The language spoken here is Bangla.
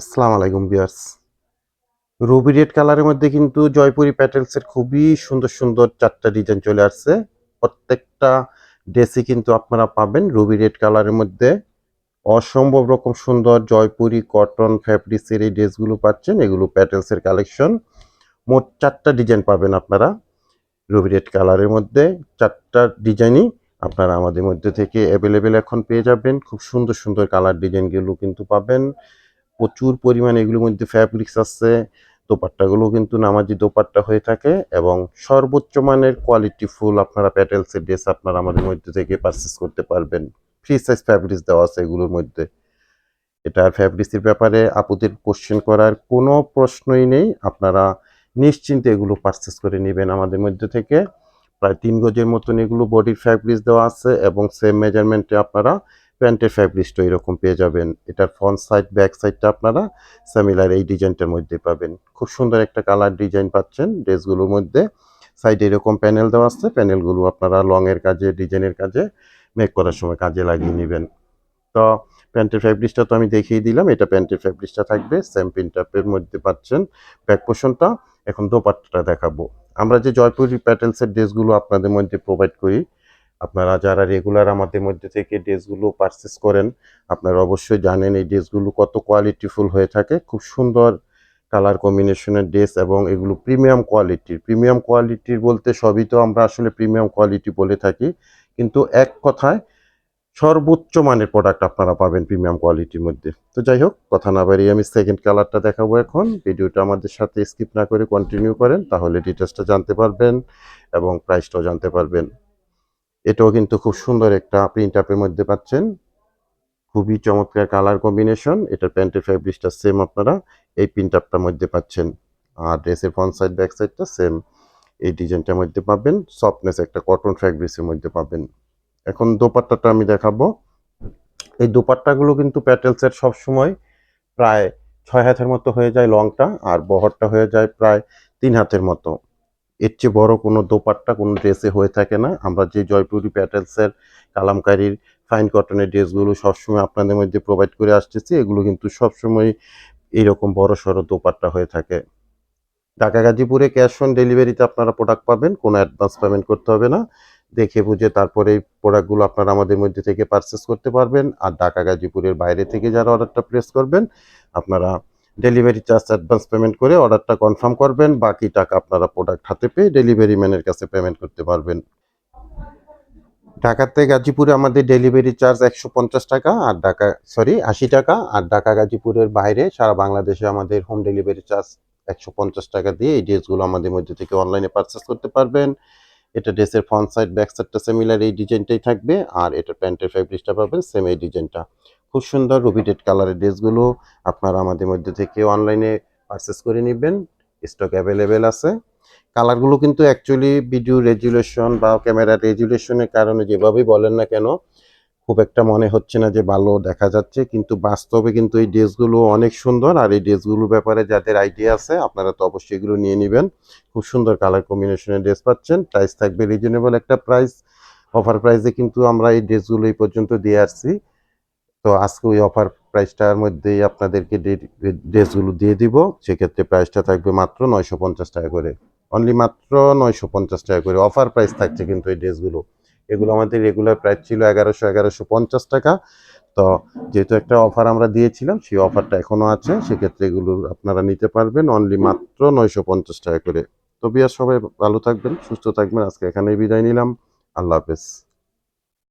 আসসালামু আলাইকুম বিয়ার্স রুবি রেড কালারের মধ্যে কিন্তু জয়পুরি প্যাটেলসের খুবই সুন্দর সুন্দর চারটা ডিজাইন চলে আসছে। প্রত্যেকটা ড্রেসই কিন্তু আপনারা পাবেন রুবি রেড কালারের মধ্যে। অসম্ভব রকম সুন্দর জয়পুরি কটন ফ্যাব্রিক্সের এই ড্রেসগুলো পাচ্ছেন, এগুলো প্যাটেলসের কালেকশন। মোট চারটা ডিজাইন পাবেন আপনারা রুবি রেড কালারের মধ্যে। চারটা ডিজাইনই আপনারা আমাদের মধ্যে থেকে অ্যাভেলেবেল এখন পেয়ে যাবেন। খুব সুন্দর সুন্দর কালার ডিজাইনগুলো কিন্তু পাবেন। প্রচুর পরিমাণে এগুলোর মধ্যে ফ্যাব্রিক্স আছে দোপাট্টাগুলো কিন্তু নামাজি দোপাট্টা হয়ে থাকে এবং সর্বোচ্চ মানের কোয়ালিটি ফুল আপনারা প্যাটেলসের ড্রেস আপনারা আমাদের মধ্যে থেকে পারচেস করতে পারবেন। ফ্রি সাইজ ফ্যাব্রিক্স দেওয়া আছে এগুলোর মধ্যে। এটার ফ্যাব্রিক্সের ব্যাপারে আপুদের কোশ্চেন করার কোনো প্রশ্নই নেই। আপনারা নিশ্চিন্তে এগুলো পারচেস করে নেবেন আমাদের মধ্যে থেকে। প্রায় তিন গজের মতন এগুলো বডির ফ্যাব্রিক্স দেওয়া আছে এবং সেম মেজারমেন্টে আপনারা প্যান্টের ফ্যাব্রিক্সটা এরকম পেয়ে যাবেন। এটার ফ্রন্ট সাইড ব্যাক সাইডটা আপনারা স্যামিলার এই ডিজাইনটার মধ্যে পাবেন। খুব সুন্দর একটা কালার ডিজাইন পাচ্ছেন ড্রেসগুলোর মধ্যে। সাইডে এরকম প্যানেল দেওয়া আছে। প্যানেলগুলো আপনারা লং এর কাজে ডিজাইনের কাজে মেক করার সময় কাজে লাগিয়ে নেবেন। তো প্যান্টের ফ্যাব্রিক্সটা তো আমি দেখিয়ে দিলাম। এটা প্যান্টের ফ্যাব্রিক্সটা থাকবে। সেম প্রিন্টাপের মধ্যে পাচ্ছেন। ব্যাক পোর্শনটা এখন দোপাট্টাটা দেখাবো। আমরা যে জয়পুরি প্যাটেলসের ড্রেসগুলো আপনাদের মধ্যে প্রোভাইড করি আপনারা যারা রেগুলার আমাদের মধ্যে থেকে ড্রেসগুলো পারচেস করেন, আপনারা অবশ্যই জানেন এই ড্রেসগুলো কত কোয়ালিটিফুল হয়ে থাকে। খুব সুন্দর কালার কম্বিনেশনের ড্রেস এবং এগুলো প্রিমিয়াম কোয়ালিটির প্রিমিয়াম কোয়ালিটির বলতে সবই তো আমরা আসলে প্রিমিয়াম কোয়ালিটি বলে থাকি। কিন্তু এক কথায় সর্বোচ্চ মানের প্রোডাক্ট আপনারা পাবেন প্রিমিয়াম কোয়ালিটির মধ্যে। তো যাই হোক, কথা না বাড়িয়ে আমি সেকেন্ড কালারটা দেখাবো এখন। ভিডিওটা আমাদের সাথে স্কিপ না করে কন্টিনিউ করেন, তাহলে ডিটেলসটা জানতে পারবেন এবং প্রাইসটাও জানতে পারবেন। এটাও কিন্তু খুব সুন্দর একটা প্রিন্ট আপের মধ্যে পাচ্ছেন। খুবই চমৎকার কালার কম্বিনেশন এটার প্যান্টের ফ্যাব্রিক্সটা সেম আপনারা এই প্রিন্ট আপটার মধ্যে পাচ্ছেন। আর ড্রেসের ফ্রন্ট সাইড ব্যাক সাইডটা সেম এই ডিজাইনটার মধ্যে পাবেন। সফটনেস একটা কটন ফ্যাব্রিক্সের মধ্যে পাবেন। এখন দোপাট্টাটা আমি দেখাবো। এই দোপাট্টাগুলো কিন্তু প্যাটেলসের সবসময় প্রায় ছয় হাতের মতো হয়ে যায় লংটা আর বহরটা হয়ে যায় প্রায় তিন হাতের মতো। এর চেয়ে বড় কোনো দোপাট্টা কোনো ড্রেসে হয়ে থাকে না। আমরা যে জয়পুরি প্যাটেলসের কালামকারীর ফাইন কটনের ড্রেসগুলো সবসময় আপনাদের মধ্যে প্রোভাইড করে আসতেছি, এগুলো কিন্তু সবসময় এইরকম বড় সড়ো দোপাট্টা হয়ে থাকে। ঢাকা গাজীপুরে ক্যাশ অন ডেলিভারিতে আপনারা প্রোডাক্ট পাবেন, কোনো অ্যাডভান্স পেমেন্ট করতে হবে না। দেখে বুঝে তারপরে এই প্রোডাক্টগুলো আপনারা আমাদের মধ্যে থেকে পারচেস করতে পারবেন। আর ঢাকা গাজীপুরের বাইরে থেকে যারা অর্ডারটা প্লেস করবেন, আপনারা ডেলিভারি চার্জ অ্যাডভান্স পেমেন্ট করে অর্ডারটা কনফার্ম করবেন, বাকি টাকা আপনারা প্রোডাক্ট হাতে পেয়ে ডেলিভারি ম্যানের কাছে পেমেন্ট করতে পারবেন। ঢাকাতে গাজীপুরে আমাদের ডেলিভারি চার্জ একশো পঞ্চাশ টাকা, আর ঢাকা সরি আশি টাকা, আর ঢাকা গাজীপুরের বাইরে সারা বাংলাদেশে আমাদের হোম ডেলিভারি চার্জ একশো পঞ্চাশ টাকা দিয়ে এই ড্রেসগুলো আমাদের মধ্যে থেকে অনলাইনে পারচেস করতে পারবেন। এটা ড্রেসের ফ্রন্ট সাইড ব্যাক সাইডটা সেমিলার এই ডিজাইনটাই থাকবে, আর এটা প্যান্টের ফ্যাব্রিক্সটা পাবেন সেম এই ডিজাইনটা খুব সুন্দর রুবিটেড কালারের ড্রেসগুলো আপনারা আমাদের মধ্যে থেকে অনলাইনে পারচেস করে নেবেন স্টক অ্যাভেলেবেল আছে। কালারগুলো কিন্তু অ্যাকচুয়ালি ভিডিও রেজুলেশন বা ক্যামেরা রেজুলেশনের কারণে যেভাবেই বলেন না কেন, খুব একটা মনে হচ্ছে না যে ভালো দেখা যাচ্ছে, কিন্তু বাস্তবে কিন্তু এই ড্রেসগুলো অনেক সুন্দর আর এই ড্রেসগুলোর ব্যাপারে যাদের আইডিয়া আছে, আপনারা তো অবশ্যই এগুলো নিয়ে নেবেন। খুব সুন্দর কালার কম্বিনেশনের ড্রেস পাচ্ছেন প্রাইস থাকবে রিজনেবল একটা প্রাইস অফার প্রাইসে কিন্তু আমরা এই ড্রেসগুলো এই পর্যন্ত দিয়ে আসছি। তো আজকে ওই অফার প্রাইসটার মধ্যেই আপনাদেরকে ড্রেসগুলো দিয়ে দিব। সেক্ষেত্রে প্রাইসটা থাকবে মাত্র নয়শো পঞ্চাশ টাকা করে। অনলি মাত্র নয়শো পঞ্চাশ টাকা করে অফার প্রাইস থাকছে কিন্তু এই ড্রেসগুলো। এগুলো আমাদের রেগুলার প্রাইস ছিল এগারোশো এগারোশো পঞ্চাশ টাকা। তো যেহেতু একটা অফার আমরা দিয়েছিলাম, সেই অফারটা এখনও আছে। সেক্ষেত্রে এগুলো আপনারা নিতে পারবেন অনলি মাত্র নয়শো পঞ্চাশ টাকা করে। তো বিয়ার সবাই ভালো থাকবেন, সুস্থ থাকবেন। আজকে এখানেই বিদায় নিলাম। আল্লাহ হাফেজ।